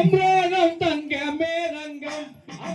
Hombre.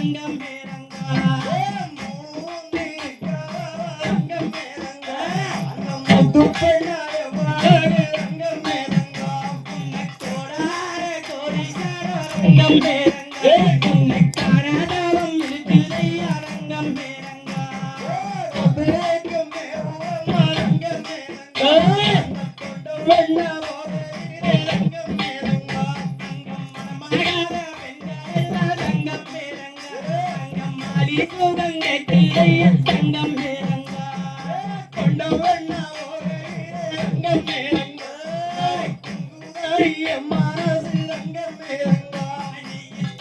Thank you. அடி கூடங்க கிளைய தங்கம் கொண்டவண்ணா தங்கம் மனசு தங்கம்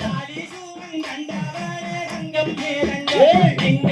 தாலி சூழ் கண்டவரே தங்கம் எங்க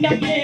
Yeah.